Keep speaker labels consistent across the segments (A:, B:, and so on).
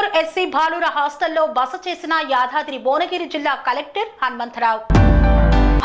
A: Narayanpur SC బాలుర హాస్టల్లో బస చేసిన యాదాద్రి భువనగిరి జిల్లా కలెక్టర్ హనుమంతరావు.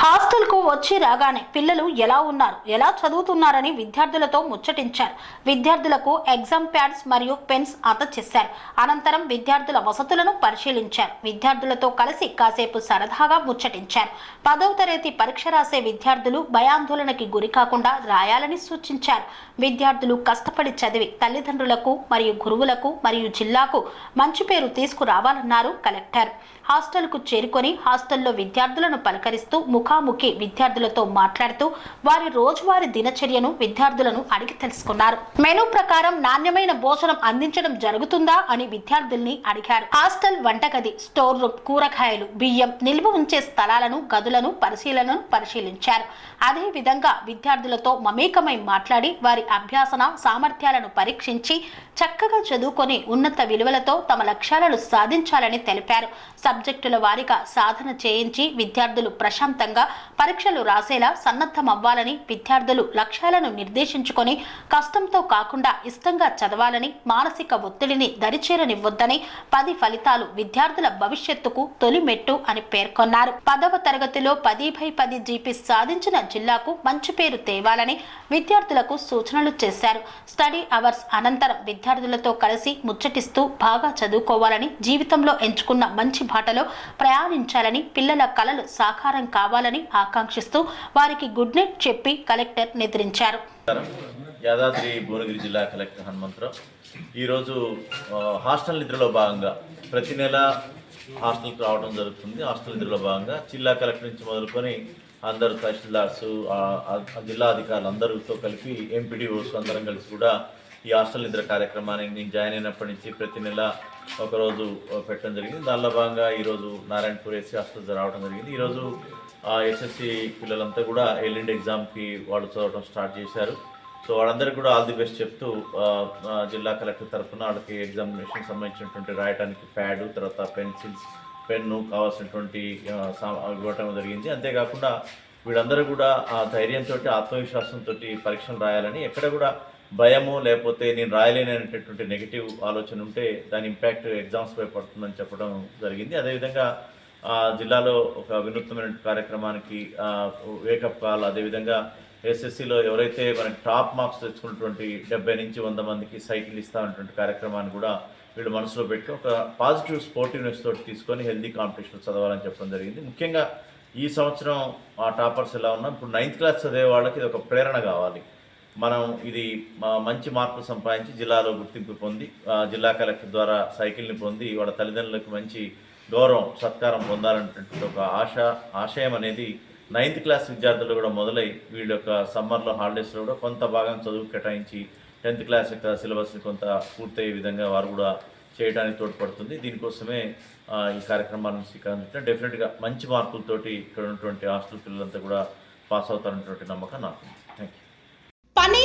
A: హాస్టల్కు వచ్చి రాగానే పిల్లలు ఎలా ఉన్నారు ఎలా చదువుతున్నారని విద్యార్థులతో ముచ్చటించారు. విద్యార్థులకు ఎగ్జామ్ ప్యాడ్స్ మరియు పెన్స్ అందజేశారు. అనంతరం విద్యార్థుల వసతులను పరిశీలించారు. విద్యార్థులతో కలిసి కాసేపు సరదాగా ముచ్చటించారు. పదవ తరగతి పరీక్ష రాసే విద్యార్థులు భయాందోళనకి గురి కాకుండా రాయాలని సూచించారు. విద్యార్థులు కష్టపడి చదివి తల్లిదండ్రులకు మరియు గురువులకు మరియు జిల్లాకు మంచి పేరు తీసుకురావాలన్నారు కలెక్టర్. హాస్టల్కు చేరుకొని హాస్టల్లో విద్యార్థులను పలకరిస్తూ ముఖాముఖి విద్యార్థులతో మాట్లాడుతూ వారి రోజువారీ దినచర్యను విద్యార్థులను అడిగి తెలుసుకున్నారు. మెనూ ప్రకారం నాణ్యమైన భోజనం అందించడం జరుగుతుందా అని విద్యార్థుల్ని అడిగారు. హాస్టల్ వంటగది స్టోర్ రూమ్ కూరగాయలు బియ్యం నిల్వ ఉంచే స్థలాలను గదులను పరిశీలనను పరిశీలించారు. అదే విధంగా విద్యార్థులతో మమేకమై మాట్లాడి వారి అభ్యాసన సామర్థ్యాలను పరీక్షించి చక్కగా చదువుకొని ఉన్నత విలువలతో తమ లక్ష్యాలను సాధించాలని తెలిపారు. సబ్జెక్టుల వారిగా సాధన చేయించి విద్యార్థులు ప్రశాంతంగా పరీక్షలు రాసేలా సన్నద్ధమవ్వాలని విద్యార్థులు లక్ష్యాలను నిర్దేశించుకొని కష్టంతో కాకుండా ఇష్టంగా చదవాలని మానసిక ఒత్తిడిని దరిచేరనివ్వొద్దని పది ఫలితాలు విద్యార్థుల భవిష్యత్తుకు తొలి మెట్టు అని పేర్కొన్నారు. పదవ తరగతిలో పది బై పది జీపీ సాధించిన జిల్లాకు మంచి పేరు తేవాలని విద్యార్థులకు సూచనలు చేశారు. స్టడీ అవర్స్ అనంతరం విద్యార్థులతో కలిసి ముచ్చటిస్తూ బాగా చదువుకోవాలని జీవితంలో ఎంచుకున్న మంచి బాటలో ప్రయాణించాలని పిల్లల కలలు సాకారం కావాలని ఆకాంక్షిస్తూ వారికి గుడ్ నైట్ చెప్పి కలెక్టర్ నిద్రించారు.
B: యాదాద్రి భువనగిరి జిల్లా కలెక్టర్ హనుమంతరావు ఈరోజు హాస్టల్ నిద్రలో భాగంగా ప్రతి నెల హాస్టల్కి రావడం జరుగుతుంది. హాస్టల్ నిద్రలో భాగంగా జిల్లా కలెక్టర్ నుంచి మొదలుకొని అందరు తహసీల్దార్స్ జిల్లా అధికారులు అందరితో కలిపి ఎంపీడీఓస్ అందరం కలిసి కూడా ఈ హాస్టల్ నిద్ర కార్యక్రమానికి నేను జాయిన్ అయినప్పటి నుంచి ప్రతి నెల ఒకరోజు పెట్టడం జరిగింది. దానిలో భాగంగా ఈరోజు నారాయణపూర్ ఎస్సీ హాస్టల్ రావడం జరిగింది. ఈరోజు ఎస్ఎస్సి పిల్లలంతా కూడా ఎల్లుండి ఎగ్జామ్కి వాళ్ళు చదవడం స్టార్ట్ చేశారు. సో వాళ్ళందరికీ కూడా ఆల్ ది బెస్ట్ చెప్తూ జిల్లా కలెక్టర్ తరఫున వాళ్ళకి ఎగ్జామినేషన్ సంబంధించినటువంటి రాయడానికి ప్యాడ్ తర్వాత పెన్సిల్స్ పెన్ను కావాల్సినటువంటి సా- ఇవ్వటం జరిగింది. అంతేకాకుండా వీళ్ళందరూ కూడా ఆ ధైర్యంతో ఆత్మవిశ్వాసంతో పరీక్షలు రాయాలని ఎక్కడ కూడా భయము లేకపోతే నేను రాయలేననేటటువంటి నెగిటివ్ ఆలోచన ఉంటే దాని ఇంపాక్ట్ ఎగ్జామ్స్పై పడుతుందని చెప్పడం జరిగింది. అదేవిధంగా ఆ జిల్లాలో ఒక వినూత్నమైన కార్యక్రమానికి వేకప్ కాల్ అదేవిధంగా ఎస్ఎస్సిలో ఎవరైతే మనకి టాప్ మార్క్స్ తెచ్చుకున్నటువంటి డెబ్బై నుంచి వంద మందికి సైకిల్ ఇస్తామన్నటువంటి కార్యక్రమాన్ని కూడా వీళ్ళు మనసులో పెట్టి ఒక పాజిటివ్ స్పోర్టివ్నెస్ తోటి తీసుకొని హెల్దీ కాంపిటీషన్ చదవాలని చెప్పడం జరిగింది. ముఖ్యంగా ఈ సంవత్సరం ఆ టాపర్స్ ఎలా ఉన్నా? ఇప్పుడు నైన్త్ క్లాస్ చదివే వాళ్ళకి ఇది ఒక ప్రేరణ కావాలి. మనం ఇది మంచి మార్పు సంపాదించి జిల్లాలో గుర్తింపు పొంది జిల్లా కలెక్టర్ ద్వారా సైకిల్ని పొంది వాళ్ళ తల్లిదండ్రులకు మంచి గౌరవం సత్కారం పొందాలనేటువంటి ఒక ఆశ ఆశయం అనేది నైన్త్ క్లాస్ విద్యార్థులు కూడా మొదలై వీళ్ళ యొక్క సమ్మర్లో హాలిడేస్లో కూడా కొంత భాగం చదువు కేటాయించి టెన్త్ క్లాస్ యొక్క సిలబస్ని కొంత పూర్తయ్యే విధంగా వారు కూడా చేయడానికి తోడ్పడుతుంది. దీనికోసమే ఈ కార్యక్రమాలను స్వీకరించడం డెఫినెట్గా మంచి మార్కులతోటి ఇక్కడ ఉన్నటువంటి హాస్టల్ పిల్లలంతా కూడా పాస్ అవుతారనేటువంటి నమ్మకం నాకు. Thank you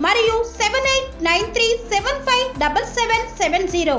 C: మరియు seven eight nine three seven five double seven seven zero